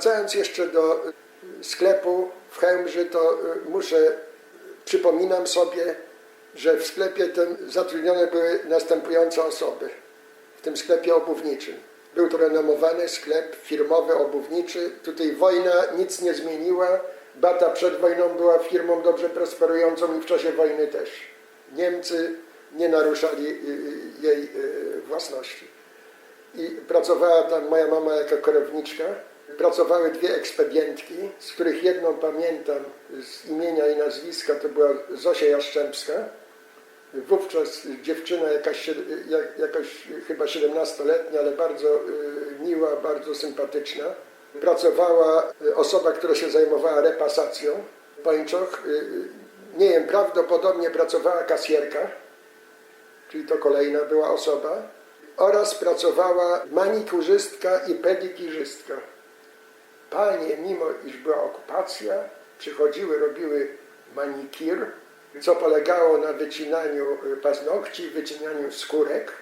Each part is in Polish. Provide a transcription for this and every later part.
Wracając jeszcze do y, sklepu w Chełmży, to y, muszę, przypominam sobie, że w sklepie tym zatrudnione były następujące osoby. W tym sklepie obuwniczym. Był to renomowany sklep firmowy, obuwniczy. Tutaj wojna nic nie zmieniła. Bata przed wojną była firmą dobrze prosperującą i w czasie wojny też. Niemcy nie naruszali y, y, jej y, własności. I pracowała tam moja mama jako kierowniczka. Pracowały dwie ekspedientki, z których jedną pamiętam z imienia i nazwiska, to była Zosia Jaszczębska. Wówczas dziewczyna jakaś, jakaś chyba 17-letnia, ale bardzo y, miła, bardzo sympatyczna. Pracowała y, osoba, która się zajmowała repasacją. Pończoch, y, nie wiem, prawdopodobnie pracowała kasjerka, czyli to kolejna była osoba. Oraz pracowała manikurzystka i pedikirzystka. Panie, mimo iż była okupacja, przychodziły, robiły manikir, co polegało na wycinaniu y, paznokci, wycinaniu skórek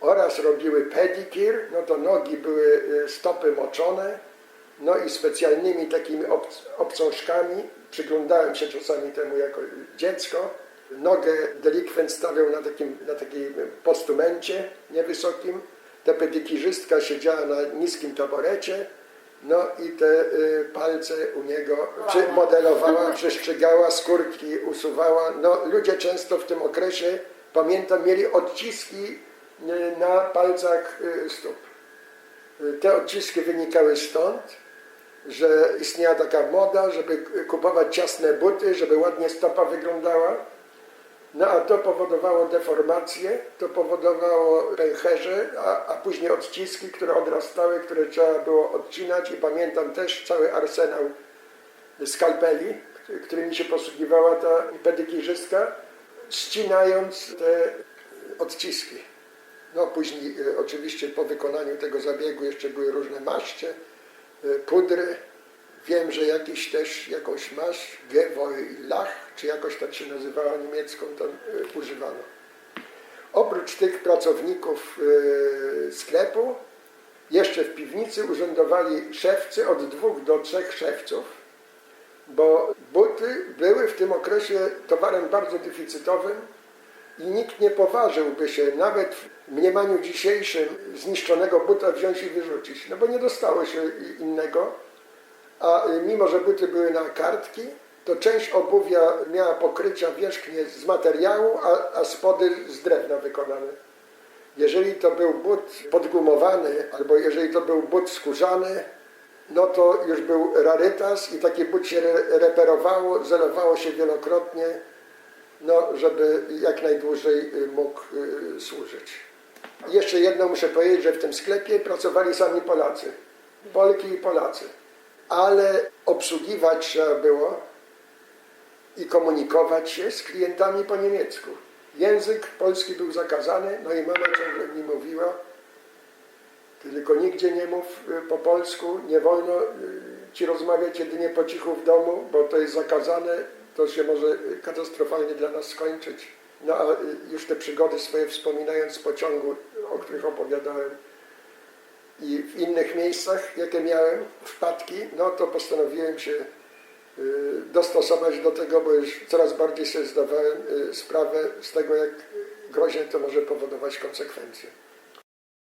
oraz robiły pedikir, no to nogi były y, stopy moczone, no i specjalnymi takimi obc- obcążkami, przyglądałem się czasami temu jako dziecko, nogę delikwent stawiał na takim, na takim postumencie niewysokim, ta pedikirzystka siedziała na niskim taborecie, no i te y, palce u niego modelowała, przestrzegała, skórki usuwała. No, ludzie często w tym okresie, pamiętam, mieli odciski y, na palcach y, stóp. Te odciski wynikały stąd, że istniała taka moda, żeby kupować ciasne buty, żeby ładnie stopa wyglądała. No a to powodowało deformacje, to powodowało pęcherze, a, a później odciski, które odrastały, które trzeba było odcinać i pamiętam też cały arsenał skalpeli, który- którymi się posługiwała ta pedikirzystka, ścinając te odciski. No później e, oczywiście po wykonaniu tego zabiegu jeszcze były różne maście, e, pudry. Wiem, że jakiś też jakąś maść, Gewoilach, czy jakoś tak się nazywała niemiecką, tam e, używano. Oprócz tych pracowników e, sklepu, jeszcze w piwnicy urzędowali szewcy od dwóch do trzech szewców, bo buty były w tym okresie towarem bardzo deficytowym i nikt nie poważyłby się nawet w mniemaniu dzisiejszym zniszczonego buta wziąć i wyrzucić, no bo nie dostało się innego, a y, mimo, że buty były na kartki, to część obuwia miała pokrycia wierzchnie z materiału, a, a spody z drewna wykonane. Jeżeli to był but podgumowany, albo jeżeli to był but skórzany, no to już był rarytas i taki but się re- reperowało, zerowało się wielokrotnie, no, żeby jak najdłużej y, mógł y, służyć. Jeszcze jedno muszę powiedzieć, że w tym sklepie pracowali sami Polacy, Polki i Polacy, ale obsługiwać trzeba było i komunikować się z klientami po niemiecku. Język polski był zakazany, no i mama ciągle mi mówiła, ty tylko nigdzie nie mów y, po polsku, nie wolno y, ci rozmawiać jedynie po cichu w domu, bo to jest zakazane, to się może katastrofalnie dla nas skończyć. No a y, już te przygody swoje wspominając z pociągu, o których opowiadałem w innych miejscach, jakie miałem, wpadki, no to postanowiłem się y, dostosować do tego, bo już coraz bardziej sobie zdawałem y, sprawę z tego, jak groźnie to może powodować konsekwencje.